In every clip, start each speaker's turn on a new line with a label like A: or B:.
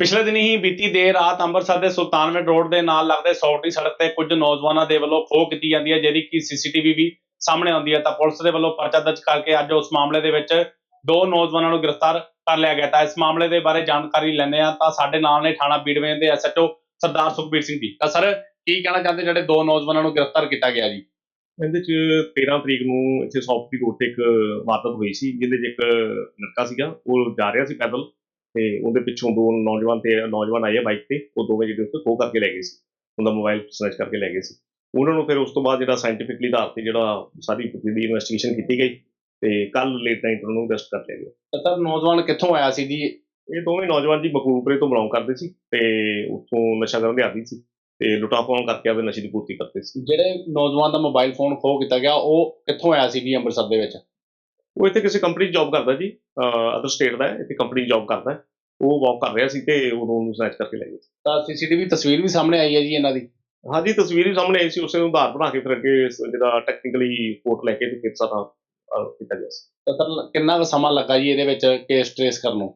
A: ਪਿਛਲੇ ਦਿਨੀ ਹੀ ਬੀਤੀ ਦੇਰ ਰਾਤ ਅੰਮ੍ਰਿਤਸਰ ਦੇ ਸੁਲਤਾਨਵਿੰਡ ਰੋਡ ਦੇ ਨਾਲ ਲੱਗਦੇ ਸੌਟੀ ਸੜਕ ਤੇ ਕੁਝ ਨੌਜਵਾਨਾਂ ਦੇ ਵੱਲੋਂ ਖੋਹ ਕੀਤੀ ਜਾਂਦੀ ਹੈ ਜਿਹੜੀ ਕਿ ਸੀਸੀਟੀਵੀ ਵੀ ਸਾਹਮਣੇ ਆਉਂਦੀ ਹੈ। ਤਾਂ ਪੁਲਿਸ ਦੇ ਵੱਲੋਂ ਪਰਚਾ ਦਰਜ ਕਰਕੇ ਅੱਜ ਉਸ ਮਾਮਲੇ ਦੇ ਵਿੱਚ ਦੋ ਨੌਜਵਾਨਾਂ ਨੂੰ ਗ੍ਰਿਫਤਾਰ ਕਰ ਲਿਆ ਗਿਆ ਤਾਂ ਇਸ ਮਾਮਲੇ ਦੇ ਬਾਰੇ ਜਾਣਕਾਰੀ ਲੈਂਦੇ ਆ ਤਾਂ ਸਾਡੇ ਨਾਲ ਨੇ ਥਾਣਾ ਬੀੜਵੇਂ ਦੇ ਐਸਐਚਓ ਸਰਦਾਰ ਸੁਖਬੀਰ ਸਿੰਘ ਜੀ। ਤਾਂ ਸਰ, ਕੀ ਕਹਿਣਾ ਚਾਹੁੰਦੇ ਜਿਹੜੇ ਦੋ ਨੌਜਵਾਨਾਂ ਨੂੰ ਗ੍ਰਿਫਤਾਰ ਕੀਤਾ ਗਿਆ ਜੀ?
B: ਇਹਦੇ ਚ 13 ਤਰੀਕ ਨੂੰ ਇੱਥੇ ਸੌਫਟੀ ਰੋਡ ਤੇ ਇੱਕ ਵਾਰਦਾਤ ਹੋਈ ਸੀ, ਜਿਹਦੇ 'ਚ ਇੱਕ ਲੜਕਾ ਸੀਗਾ, ਉਹ ਜਾ ਰਿਹਾ ਸੀ ਪੈਦਲ। ਤੇ ਉਹਦੇ ਪਿੱਛੋਂ ਦੋ ਨੌਜਵਾਨ ਤੇ ਨੌਜਵਾਨ ਆਏ ਆ ਬਾਈਕ ਤੇ ਉਹ ਦੋਵੇਂ ਜਿਹੜੇ ਉੱਤੇ ਖੋਹ ਕਰਕੇ ਲੈ ਗਏ ਸੀ। ਉਹਦਾ ਮੋਬਾਈਲ ਸਨੈਚ ਕਰਕੇ ਲੈ ਗਏ ਸੀ। ਉਹਨਾਂ ਨੂੰ ਫਿਰ ਉਸ ਤੋਂ ਬਾਅਦ ਜਿਹੜਾ ਸਾਇੰਟੀਫਿਕਲੀ ਆਧਾਰ ਤੇ ਜਿਹੜਾ ਸਾਰੀ ਦੀ ਇਨਵੈਸਟੀਗੇਸ਼ਨ ਕੀਤੀ ਗਈ ਤੇ ਕੱਲ ਲੇਟ ਨਾਈਟ ਉਹਨਾਂ ਨੂੰ ਅਰੈਸਟ ਕਰ ਲਿਆ ਗਿਆ।
A: ਤਾਂ ਸਰ ਨੌਜਵਾਨ ਕਿੱਥੋਂ ਆਇਆ ਸੀ ਜੀ?
B: ਇਹ ਦੋਵੇਂ ਨੌਜਵਾਨ ਜੀ ਬਕੂਪਰੇ ਤੋਂ ਬਿਲੋਂਗ ਕਰਦੇ ਸੀ ਤੇ ਉੱਥੋਂ ਨਸ਼ਾ ਕਰਨ ਦੇ ਆਦੀ ਸੀ ਤੇ ਲੁੱਟਾਂ ਪਾਉਣ ਕਰਕੇ ਆਪਦੇ ਨਸ਼ੇ ਦੀ ਪੂਰਤੀ ਕਰਦੇ ਸੀ।
A: ਜਿਹੜੇ ਨੌਜਵਾਨ ਦਾ ਮੋਬਾਈਲ ਫੋਨ ਖੋਹ ਕੀਤਾ ਗਿਆ ਉਹ ਕਿੱਥੋਂ ਆਇਆ ਸੀ ਜੀ ਅੰਮ੍ਰਿਤਸਰ ਦੇ ਵਿੱਚ?
B: ਉਹ ਇੱਥੇ ਕਿਸੇ ਕੰਪਨੀ 'ਚ ਜੌਬ ਕਰਦਾ ਜੀ ਅਦਰ ਸਟੇਟ ਦਾ ਹੈ ਇੱਥੇ ਕੰਪਨੀ 'ਚ ਜੌਬ ਕਰਦਾ ਹੈ। ਉਹ ਵਾਕ ਕਰ ਰਿਹਾ ਸੀ ਤੇ ਉਦੋਂ ਉਹਨੂੰ ਸਨੈਚ ਕਰਕੇ ਲੈ ਗਏ ਸੀ।
A: ਤਾਂ ਸੀਸੀਟੀਵੀ ਤਸਵੀਰ ਵੀ ਸਾਹਮਣੇ ਆਈ ਹੈ ਜੀ ਇਹਨਾਂ ਦੀ?
B: ਹਾਂਜੀ ਤਸਵੀਰ ਵੀ ਸਾਹਮਣੇ ਆਈ ਸੀ ਉਸੇ ਨੂੰ ਆਧਾਰ ਬਣਾ ਕੇ ਫਿਰ ਅੱਗੇ ਜਿਹੜਾ ਟੈਕਨੀਕਲੀ ਰਿਪੋਰਟ ਲੈ ਕੇ ਤੇ ਫਿਰ ਸਾਰਾ ਕੀਤਾ ਗਿਆ ਸੀ।
A: ਤਾਂ ਸਰ ਕਿੰਨਾ ਕੁ ਸਮਾਂ ਲੱਗਾ ਜੀ ਇਹਦੇ ਵਿੱਚ ਕੇਸ ਟ੍ਰੇਸ ਕਰਨ ਨੂੰ?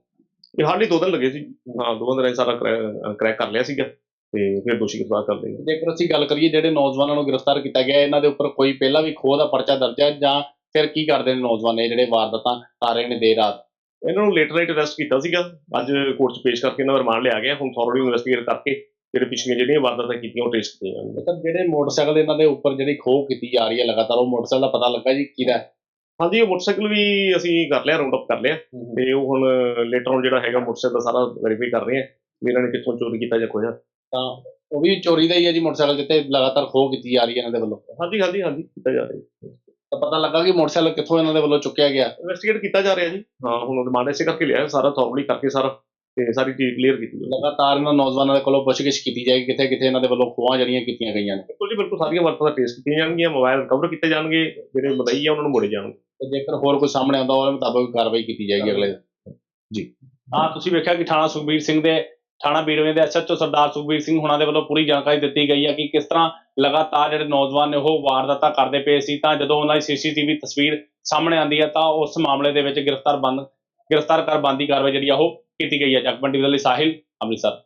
B: ਇਹ ਹਾਲੀ ਦੋ ਦਿਨ ਲੱਗੇ ਸੀ। ਹਾਂ ਦੋ ਦਿਨ ਸਾਰਾ ਕ੍ਰੈਕ ਕਰ ਲਿਆ ਸੀਗਾ ਤੇ ਫਿਰ ਦੋਸ਼ੀ ਗ੍ਰਿਫਤਾਰ ਕਰ ਲਏ।
A: ਜੇਕਰ ਅਸੀਂ ਗੱਲ ਕਰੀਏ ਜਿਹੜੇ ਨੌਜਵਾਨਾਂ ਨੂੰ ਗ੍ਰਿਫਤਾਰ ਕੀਤਾ ਗਿਆ ਇਹਨਾਂ ਦੇ ਉੱਪਰ ਕੋਈ ਪਹਿਲਾਂ ਵੀ ਖੋਹ ਦਾ ਪਰਚਾ ਦਰਜ ਹੈ ਜਾਂ ਫਿਰ ਕੀ ਕਰਦੇ ਨੇ ਨੌਜਵਾਨ ਇਹ ਜਿਹੜੇ ਵਾਰਦਾਤਾਂ ਕਰ ਰਹੇ ਨੇ ਦੇਰ ਰਾਤ?
B: ਇਹਨਾਂ ਨੂੰ ਲੇਟਰ ਨਾਈਟ ਅਰੈਸਟ ਕੀਤਾ ਸੀਗਾ। ਅੱਜ ਕੋਰਟ 'ਚ ਪੇਸ਼ ਕਰਕੇ ਇਹਨਾਂ ਦਾ ਰਿਮਾਂਡ ਲਿਆ ਗਿਆ। ਹੁਣ ਥੋਰਲੀ ਇਨਵੈਸਟੀਗੇਟ ਕਰਕੇ ਜਿਹੜੇ ਪਿਛਲੀਆਂ ਜਿਹੜੀਆਂ ਵਾਰਦਾਤਾਂ ਕੀਤੀਆਂ ਉਹ ਟ੍ਰੇਸ ਕੀਤੀਆਂ
A: ਸਰ ਜਿਹੜੇ ਮੋਟਰਸਾਈਕਲ ਇਹਨਾਂ ਦੇ ਉੱਪਰ ਜਿਹੜੀ ਖੋਹ ਕੀਤੀ ਜਾ ਰਹੀ ਹੈ ਲਗਾਤਾਰ ਉਹ ਮੋਟਰਸਾਈਕਲ ਦਾ ਪਤਾ ਲੱਗਾ ਜੀ? ਕਿਹਦਾ?
B: ਹਾਂਜੀ ਉਹ ਮੋਟਰਸਾਈਕਲ ਵੀ ਅਸੀਂ ਕਰ ਲਿਆ ਰਾਉਂਡ ਅਪ ਕਰ ਲਿਆ। ਤੇ ਉਹ ਹੁਣ ਲੇਟਰ ਔਨ ਜਿਹੜਾ ਹੈਗਾ ਮੋਟਰਸਾਈਕਲ ਦਾ ਸਾਰਾ ਵੈਰੀਫਾਈ ਕਰ ਰਹੇ ਆ ਵੀ ਇਹਨਾਂ ਨੇ ਕਿੱਥੋਂ ਚੋਰੀ ਕੀਤਾ ਜਾਂ ਖੋਇਆ
A: ਤਾਂ ਉਹ ਵੀ ਚੋਰੀ ਦਾ ਹੀ ਹੈ ਜੀ ਮੋਟਰਸਾਈਕਲ ਜਿੱਤੇ ਲਗਾਤਾਰ ਖੋਹ ਕੀਤੀ ਜਾ ਰਹੀ ਹੈ ਇਹਨਾਂ ਦੇ ਵੱਲੋਂ।
B: ਹਾਂਜੀ ਹਾਂਜੀ ਹਾਂਜੀ ਕੀਤਾ ਜਾ ਰਿਹਾ।
A: ਪਤਾ ਲੱਗਾ ਕਿ ਮੋਟਰਸਾਈਕਲ ਕਿੱਥੋਂ ਇਹਨਾਂ ਦੇ ਵੱਲੋਂ ਚੁੱਕਿਆ ਗਿਆ।
B: ਇਨਵੈਸਟੀਗੇਟ ਕੀਤਾ ਜਾ ਰਿਹਾ ਜੀ। ਹਾਂ ਹੁਣ ਰਿਮਾਂਡ ਇਸੇ ਕਰਕੇ ਲਿਆ ਸਾਰਾ ਥੋਰਲੀ ਕਰਕੇ ਸਾਰਾ ਤੇ ਸਾਰੀ ਚੀਜ਼ ਕਲੀਅਰ ਕੀਤੀ ਜਾਊਗੀ
A: ਲਗਾਤਾਰ ਇਹਨਾਂ ਨੌਜਵਾਨਾਂ ਦੇ ਕੋਲੋਂ ਪੁੱਛਗਿੱਛ ਕੀਤੀ ਜਾਏਗੀ ਕਿੱਥੇ ਕਿੱਥੇ ਇਹਨਾਂ ਦੇ ਵੱਲੋਂ ਖੋਹਾਂ ਜਿਹੜੀਆਂ ਕੀਤੀਆਂ ਗਈਆਂ ਨੇ।
B: ਬਿਲਕੁਲ ਜੀ ਬਿਲਕੁਲ ਸਾਰੀਆਂ ਵਰਤਾਂ ਦਾ ਟੈਸਟ ਕੀਤੀਆਂ ਜਾਣਗੀਆਂ ਮੋਬਾਈਲ ਰਿਕਵਰ ਕੀਤੇ ਜਾਣਗੇ ਜਿਹੜੇ ਮਦਈ ਆ ਉਹਨਾਂ ਨੂੰ ਮੋੜੇ ਜਾਣਗੇ।
A: ਤੇ ਜੇਕਰ ਹੋਰ ਕੋਈ ਸਾਹਮਣੇ ਆਉਂਦਾ ਉਹਦੇ ਮੁਤਾਬਕ ਕਾਰਵਾਈ ਕੀਤੀ ਜਾਏਗੀ ਅਗਲੇ ਜੀ। ਹਾਂ ਤੁਸੀਂ ਵੇਖਿਆ ਕਿ ਥਾਣਾ ਸੁਖਬੀਰ ਸਿੰਘ ਦੇ ਥਾਣਾ ਬੀੜਵੇਂ ਦੇ ਐਸਐਚਓ ਸਰਦਾਰ ਸੁਖਬੀਰ ਸਿੰਘ ਹੁਣਾਂ ਦੇ ਵੱਲੋਂ ਪੂਰੀ ਜਾਣਕਾਰੀ ਦਿੱਤੀ ਗਈ ਹੈ ਕਿ ਕਿਸ ਤਰ੍ਹਾਂ ਲਗਾਤਾਰ ਜਿਹੜੇ ਨੌਜਵਾਨ ਨੇ ਉਹ ਵਾਰਦਾਤਾਂ ਕਰਦੇ ਪਏ ਸੀ, ਤਾਂ ਜਦੋਂ ਉਹਨਾਂ ਦੀ ਸੀਸੀਟੀਵੀ ਤਸਵੀਰ ਸਾਹਮਣੇ ਆਉਂਦੀ ਹੈ, ਤਾਂ ਉਸ ਮਾਮਲੇ ਦੇ ਵਿੱਚ ਗ੍ਰਿਫਤਾਰ ਬੰਦ, ਗ੍ਰਿਫਤਾਰ ਕਰ ਬੰਦੀ ਕਾਰਵਾਈ ਜਿਹੜੀ ਆ ਉਹ ਕੀਤੀ ਗਈ ਹੈ। ਜਗਬੰਦੀ ਦੇ ਲਈ ਸਾਹਿਲ ਅੰਮ੍ਰਿਤਸਰ।